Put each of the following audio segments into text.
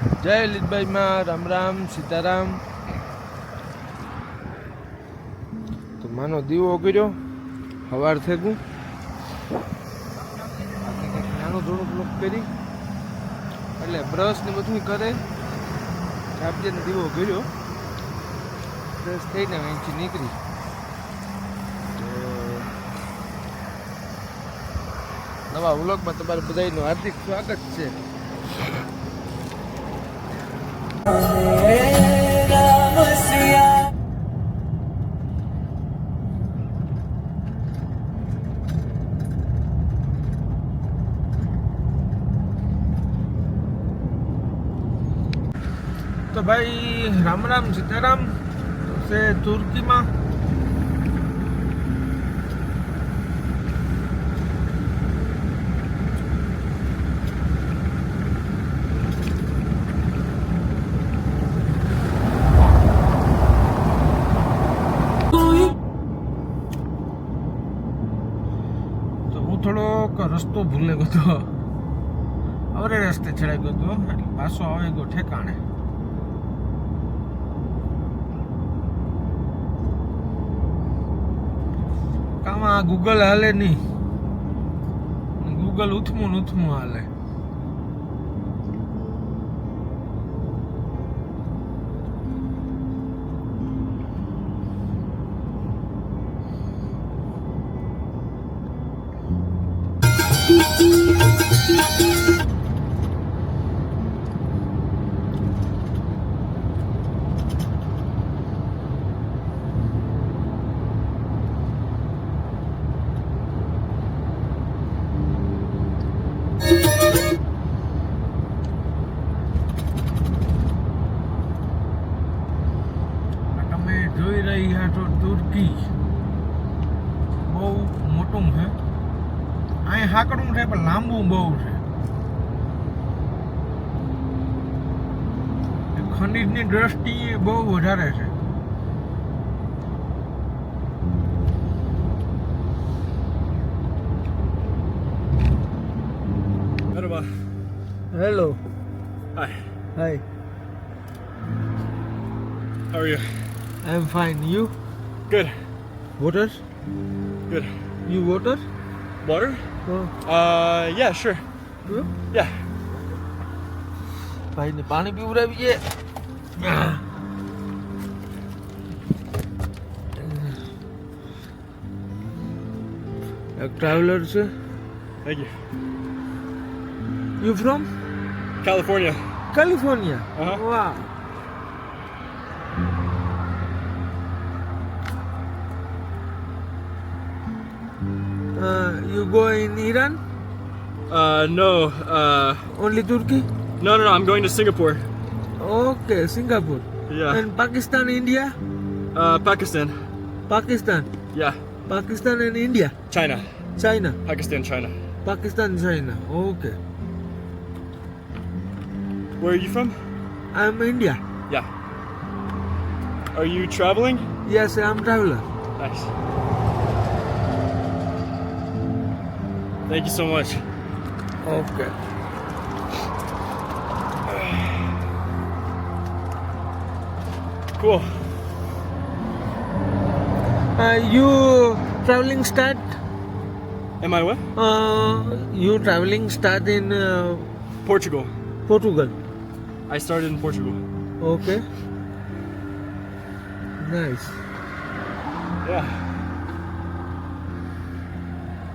જય લીલભાઈમાં રામ રામ, સીતારામ. તો માનો દીવો કર્યો, હવાર થેગું નાનો થોડો બ્લોક કરી, એટલે બ્રશ ને બધું કરે. ચાપજે ને દીવો કર્યો. બ્રશ થઈને અહીંથી નીકળી. નવા વ્લોગમાં તમારું બધાનું હાર્દિક સ્વાગત છે. તો ભાઈ, રામ રામ, સીતારામ. છે તુર્કીમાં. થોડોક રસ્તો ભૂલે ગયો હતો. અવરે રસ્તે ચડાઈ ગયો હતો. એટલે પાછો આવે ગયો ઠેકાણે કામ આ ગૂગલ હાલે નહીં. ગૂગલ ઉથમું ઉથમું હાલે. હાકડું છે પણ લાંબુ બહુ છે ખનીજની દ્રષ્ટિએ બહુ વધારે છે Merhaba. Hello Hi. Hi How are you? I am fine you Good. What are Good. You what are Water? Uh, yeah, sure. Yeah. ભાઈને પાણી પીવડાવીએ એક ટ્રાવેલર છે Thank you. You from California. California Uh-huh. વાહ You go in Iran? Uh, no. Uh, Only Turkey? no, no, no. I'm going to Singapore. Okay, Singapore. Yeah. And Pakistan, India? Uh, Pakistan. Pakistan. Yeah. Pakistan and India. China. China. Pakistan, China. Pakistan, China. Okay. Where are you from? I'm India. Yeah. Are you traveling? Yes, I'm traveler. Nice. Thank you so much. Okay. Cool. Uh, you traveling start? Am I what? Uh, you traveling start in uh, Portugal. Portugal. I started in Portugal. Okay. Nice. Yeah.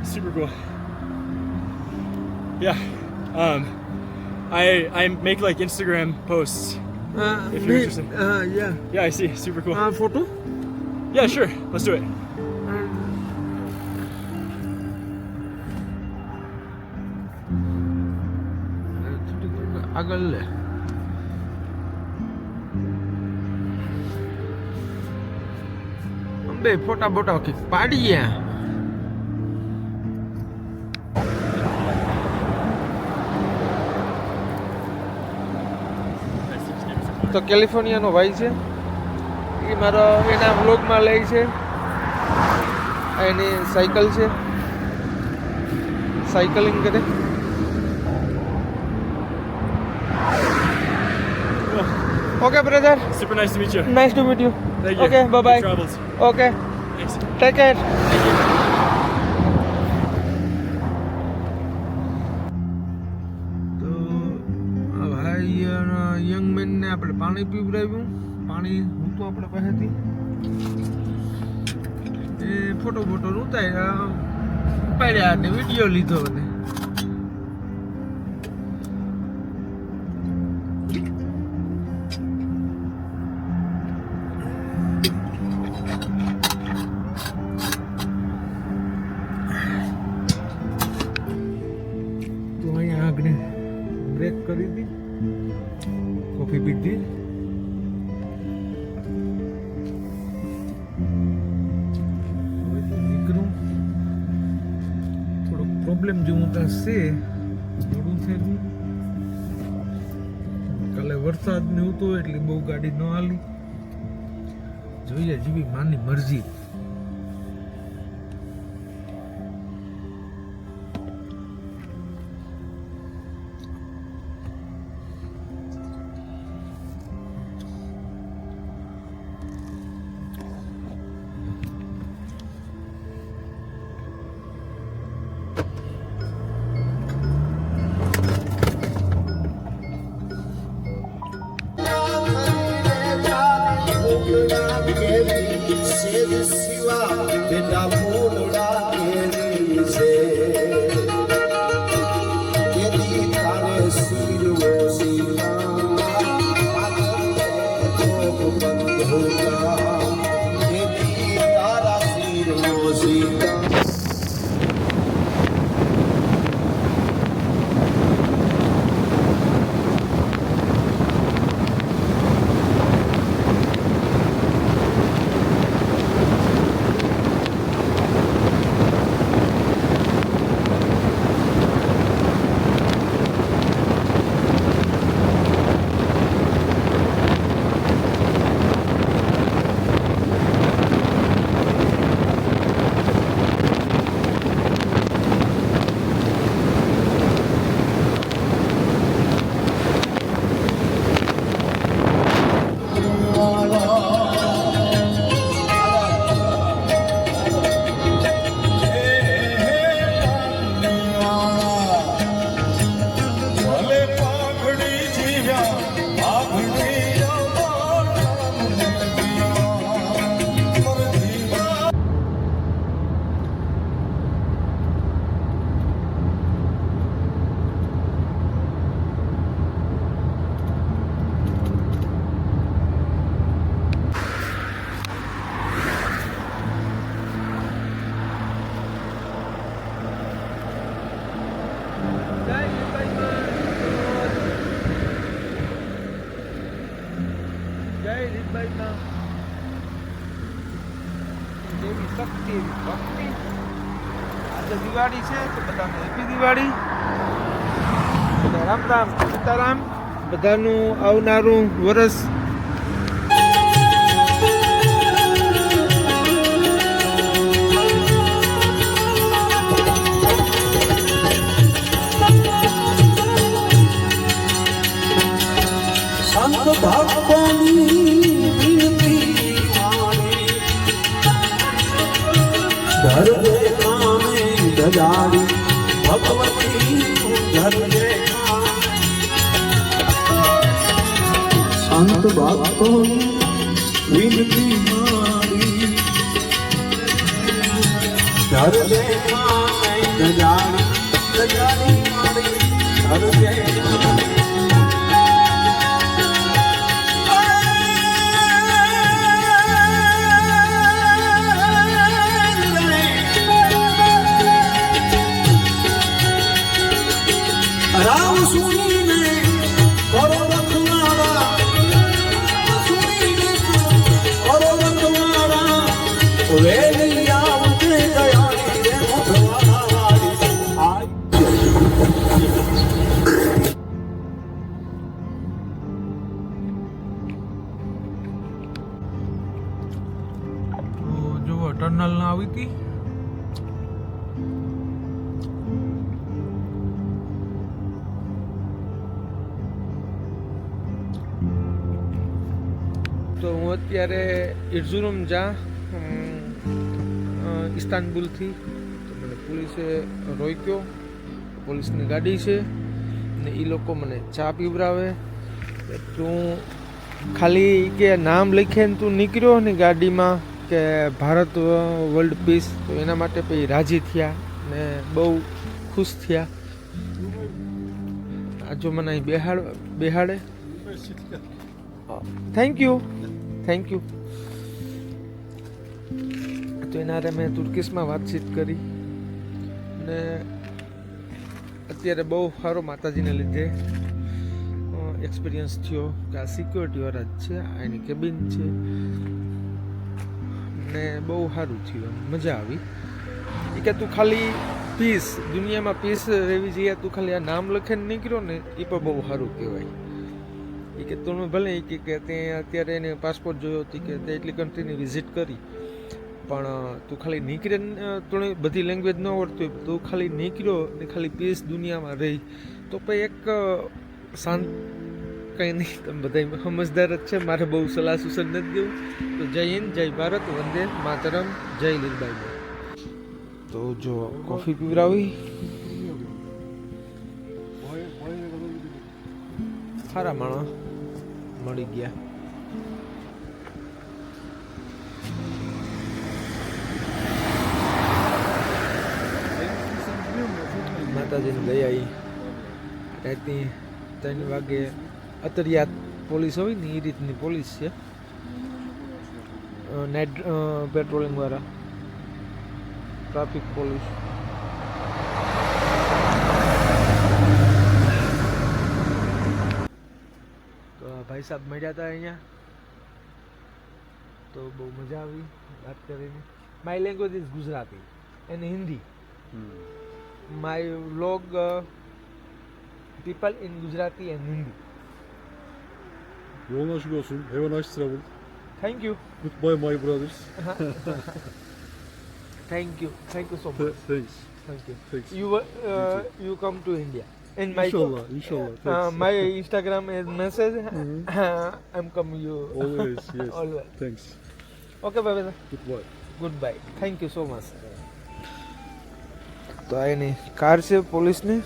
Super cool. Yeah. Um, I I make like Instagram posts. Uh, if you're me, interested. Uh, yeah. Yeah, I see. Super cool. Uh, photo? Yeah, sure. Let's do it. அகல்ல போட்டா போட்டா okay படியேன் તો કેલિફોર્નિયાનો ભાઈ છે. એ મારો એના વ્લોગમાં લે છે. એની સાયકલ છે. સાયકલિંગ કરે. Okay brother super nice to meet you nice to meet you okay bye bye okay. Take care તો પાણી પીવડાવ્યું. પાણી હું તો આપણે પાસેથી. એ ફોટો ફોટો ઉતાર્યા ઉપાડ્યા અને વીડિયો લીધો અને હવે તો નીકળું પ્રોબ્લેમ જેવું ત્યાં છે, થોડું થયેલું કાલે વરસાદ ને હતો એટલે બહુ ગાડી ન હાલી. જોઈએ જેવી માની મરજી. સીતા એવી ભક્તિ. આજે દિવાળી છે, તો બધાને હેપી દિવાળી. બધા રામ રામ, સીતારામ. બધાનું આવનારું વરસ દજાડી ભગવતી સંત ભક્તો વિનતી મારી દજાડી દજાડી મારી રામ અત્યારે ઇર્ઝુરુમ જા ઇસ્તાનબુલથી તો મને પોલીસે રોક્યો પોલીસની ગાડી છે ને એ લોકો મને ચા પીવરાવે તું ખાલી કે નામ લખે ને તું નીકળ્યો ને ગાડીમાં કે ભારત વર્લ્ડ પીસ તો એના માટે પછી રાજી થયા ને બહુ ખુશ થયા. આ જો મને અહીં બેહાડ બેહાડે. થેન્ક યુ થેન્ક યુ તો એના હારે મેં તુર્કીસમાં વાતચીત કરી ને અત્યારે બહુ સારો માતાજીને લીધે એક્સપિરિયન્સ થયો કે આ સિક્યોરિટીવાળા જ છે, આ એની કેબિન છે. ને બહુ સારું થયું મજા આવી. એ કે તું ખાલી પીસ દુનિયામાં પીસ રહેવી જોઈએ, તું ખાલી આ નામ લખીને નીકળ્યો ને, એ પણ બહુ સારું કહેવાય. એ કે તમે ભલે એ કે ત્યાં તે અત્યારે એને પાસપોર્ટ જોયો હતી કે તે એટલી કન્ટ્રીની વિઝિટ કરી. પણ તું ખાલી નીકળે તણે બધી લેંગ્વેજ ન આવડતી હોય તું ખાલી નીકળ્યો ને ખાલી પીસ દુનિયામાં રહી. તો પછી એક શાંત કંઈ નહીં તમે બધા સમજદાર જ છે મારે બહુ સલાહ સૂચન નથી દેવું. તો જય હિન્દ જય ભારત વંદે માતરમ જય લીલબાઈ તો જો કોફી પીવરાવી સારા માણસ મળી ગયા. માતાજીની લઈ આવી રાતની ત્રણ વાગે અતરિયાત પોલીસ હોય ને એ રીતની પોલીસ છે. નાઇટ પેટ્રોલિંગ વાળા. Traffic police. સાહેબ મળ્યા હતા અહીંયા તો બહુ મજા આવી વાત કરીને my language is Gujarati and Hindi my vlog people in Gujarati and Hindi. Yolun açık olsun. Have a nice travel. Thank you. Goodbye my brothers. Thank you so Th- much. Thanks. Thank you. Thanks. Uh, you come to India. In my inshallah, inshallah. uh, Thanks. my Instagram is message. I'm come you. Always, yes. Always. Thanks. Okay, bye bye. Goodbye. Goodbye. Thank you so much. તો આ એની car છે પોલીસની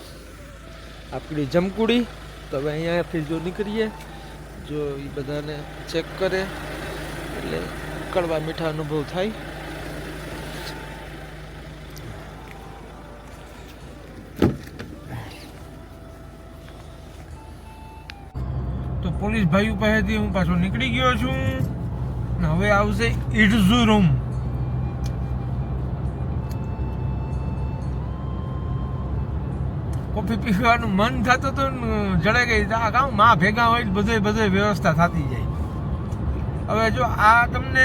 આપણી જમકુડી તો હવે અહીંયાથી જો નીકળીએ જો એ બધાને ચેક કરે એટલે કડવા મીઠા અનુભવ થાય પોલીસ ભાઈઓ પાસેથી હું પાછો નીકળી ગયો છું. ને હવે આવશે ઇડઝુ રૂમ. કોફી પીવાનું મન થતું ને જડે ગઈ આ કામમાં ભેગા હોય બધે બધે વ્યવસ્થા થતી જાય. હવે જો આ તમને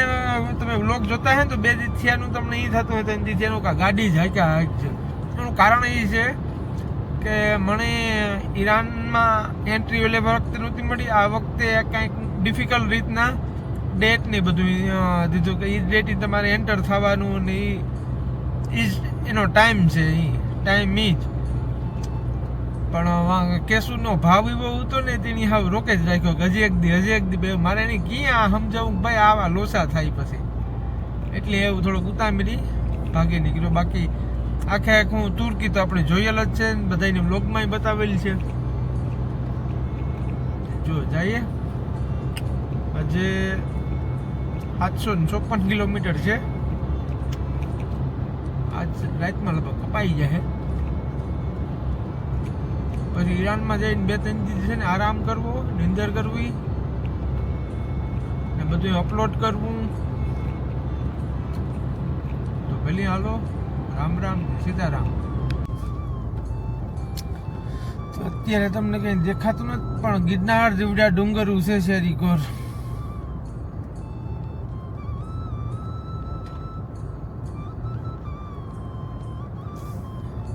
તમે વ્લોગ જોતા હે તો બે દિથિયાનું તમને એ થતું હોય તો દિથિયાનું થયાનું ગાડી જ હાક્યા હાક છે એનું કારણ એ છે કે મને ઈરાનમાં એન્ટ્રી એટલે વખતે નહોતી મળી, આ વખતે કાંઈક ડિફિકલ્ટ રીતના ડેટ ને બધું દીધું કે એ ડેટ તમારે એન્ટર થવાનું ને એ એનો ટાઈમ છે એ ટાઈમ ઈ જ. પણ કેશુનો ભાવ એવો હતો ને તેની હાવ રોકે જ રાખ્યો કે હજી એક દી, હજી એક દી મારે એની ક્યાં સમજાવું ભાઈ આવા લોસા થાય પછી. એટલે એવું થોડુંક ઉતામળી ભાગી નીકળ્યો. બાકી આખે આખું તુર્કી તો આપણે જોયેલ જ છે ને બ્લોગમાં બતાવેલી છે. જો, જઈએ. આજે સાતસો ને ચોપન કિલોમીટર છે. આજ રાતમાં લગભગ કપાઈ જાય પછી ઈરાનમાં જઈને બે ત્રણ દિવસ છે ને આરામ કરવો, નિંદર કરવી ને બધું અપલોડ કરવું. તો ભલે હાલો. રામ રામ, સીતારામ. અત્યારે તમને કઈ દેખાતું નથી, પણ ગિરનાર જેવડા ડુંગર ઉસે છે રીકોર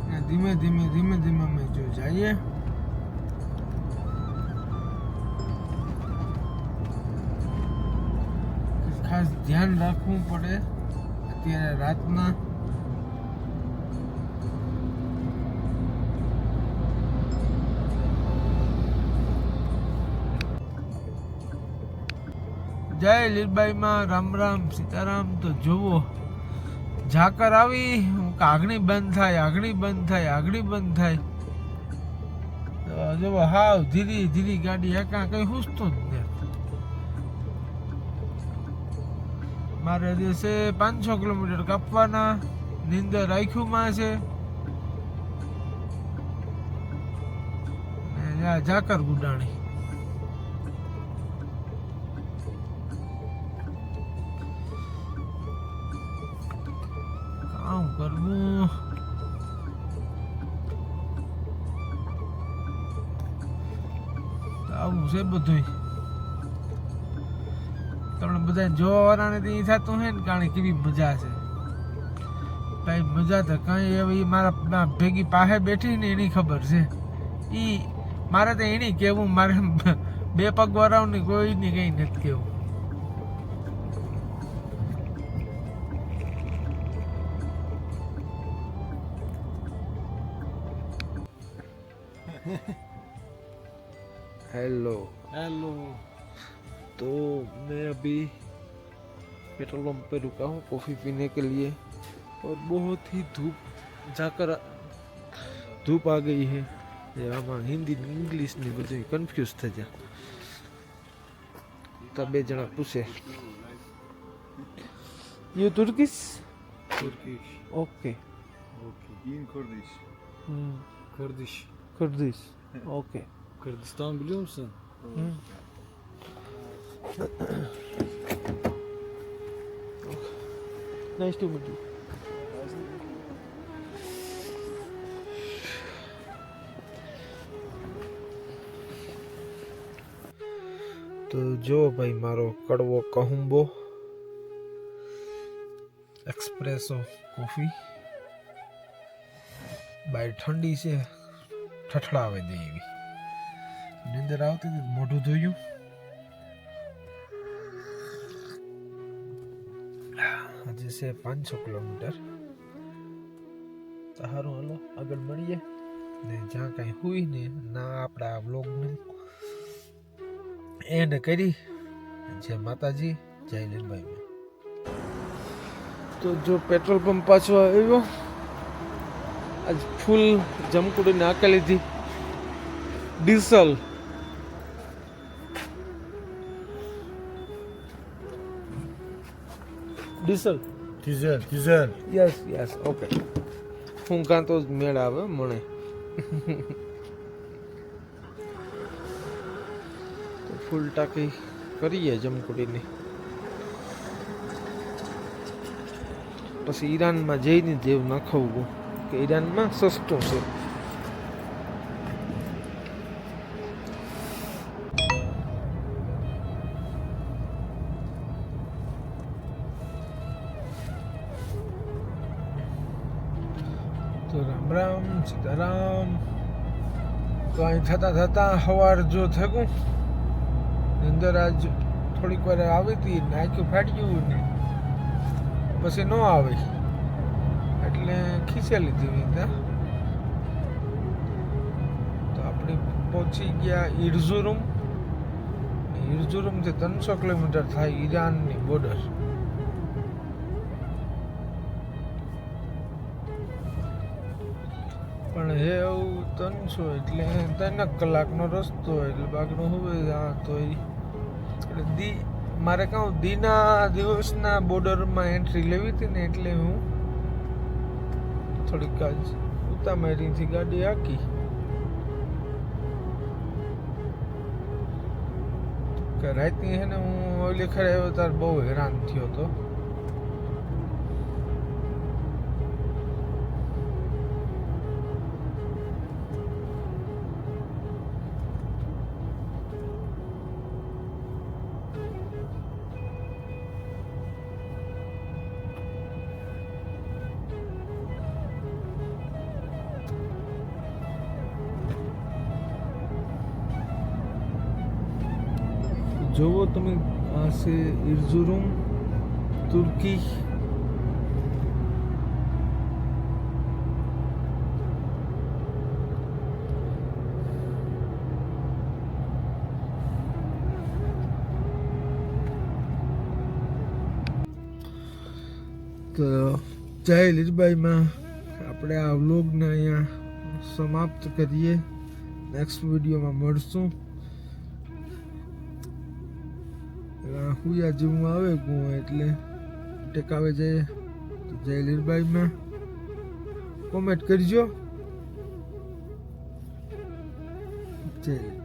ને ધીમે ધીમે ધીમે ધીમે અમે જો જઈએ. ખાસ ધ્યાન રાખવું પડે અત્યારે રાતના. જય લીલબાઈમાં, રામ રામ, સીતારામ. તો જુઓ, ઝાકર આવી. આગણી બંધ થાય, આગણી બંધ થાય, આગણી બંધ થાય. તો જુઓ, હાવ ધીરી ધીરી ગાડી એકા કઈ હુસતું જ નહીં મારે દિવસે પાંચસો કિલોમીટર કાપવાના, નીંદર રાખ્યુંમાં છે. ઝાકર ગુડાણી. કામ કરવું. આવું છે બધું તમને બધા જોવાના નથી એ થતું હે ને કારણ કેવી મજા છે. કઈ મજા તો કઈ એવી મારા ભેગી પાસે બેઠી ને એની ખબર છે. ઈ મારે તો એની કેવું, મારે બે પગ કોઈ કોઈની કઈ નથી કેવું. हेलो हेलो तो मैं अभी पेट्रोल पंप पे रुका हूँ कॉफ़ी पीने के लिए और बहुत ही धूप जाकर धूप आ गई है ये આમાં હિન્દી ને ઇંગ્લિશ ને બધું કન્ફ્યુઝ થઈ જાય તો બે જણા પૂછે you Turkish Turkish. Okay Okay. In Kurdish. Kurdish. Kurdish okay Kurdistan biliyor musun? Nice to meet you તો જો ભાઈ મારો કડવો કહુંબો એક્સપ્રેસો કોફી બાય ઠંડી છે ઠઠડાવે દે એવી. નીંદર આવતી હતી મોઢું ધોયું. આજે છે પાંચસો કિલોમીટર. સારું હાલો, આગળ મળીએ. ને જ્યાં કાંઈ હોય ને, ના આપણા વ્લોગનું. એન્ડ કરી, જય માતાજી, જય લીલભાઈ તો જો પેટ્રોલ પંપ પાછો આવ્યો. આજ ફૂલ જમકુડી નાખી લીધી diesel diesel diesel diesel. Yes yes okay. હું કાં તો મેળ આવે મને તો ફૂલ ટાંકી કરીએ જમકુડીની. પછી ઈરાનમાં જઈને દેવ નાખવું. કે ઈરાનમાં સસ્તું છે તો રામ રામ સીતારામ તો અહીં થતા થતા સવાર જો થયું અંદર આજ થોડીક વાર આવી હતી નાખ્યું ફાટ્યું ને પછી ન આવી એટલે ખીચે લીધી રીતે. તો આપણે પહોંચી ગયા ઈરઝુરુમ. જે ત્રણસો કિલોમીટર થાય ઈરાનની બોર્ડર પણ હે એવું ત્રણસો એટલે ત્રણ કલાકનો રસ્તો એટલે બાકીનો હવે આ તો એટલે દી, મારે કહું દીના દિવસના બોર્ડરમાં એન્ટ્રી લેવી હતી ને એટલે હું થોડીક આજ ઉતામેરીથી ગાડી હાકી કે રાતની હે ને હું ઓલી ખરે આવ્યો ત્યારે બહુ હેરાન થયો હતો Kayseri, Erzurum, Türkiye, जय लीज भाई मैं अपने आप लोग ने यहाँ समाप्त करिए। नेक्स्ट वीडियो में मरसूँ હુયા જેવું આવે ગું એટલે ટેકાવે જઈએ. જય લીરબાઈમાં કોમેન્ટ કરજો. જય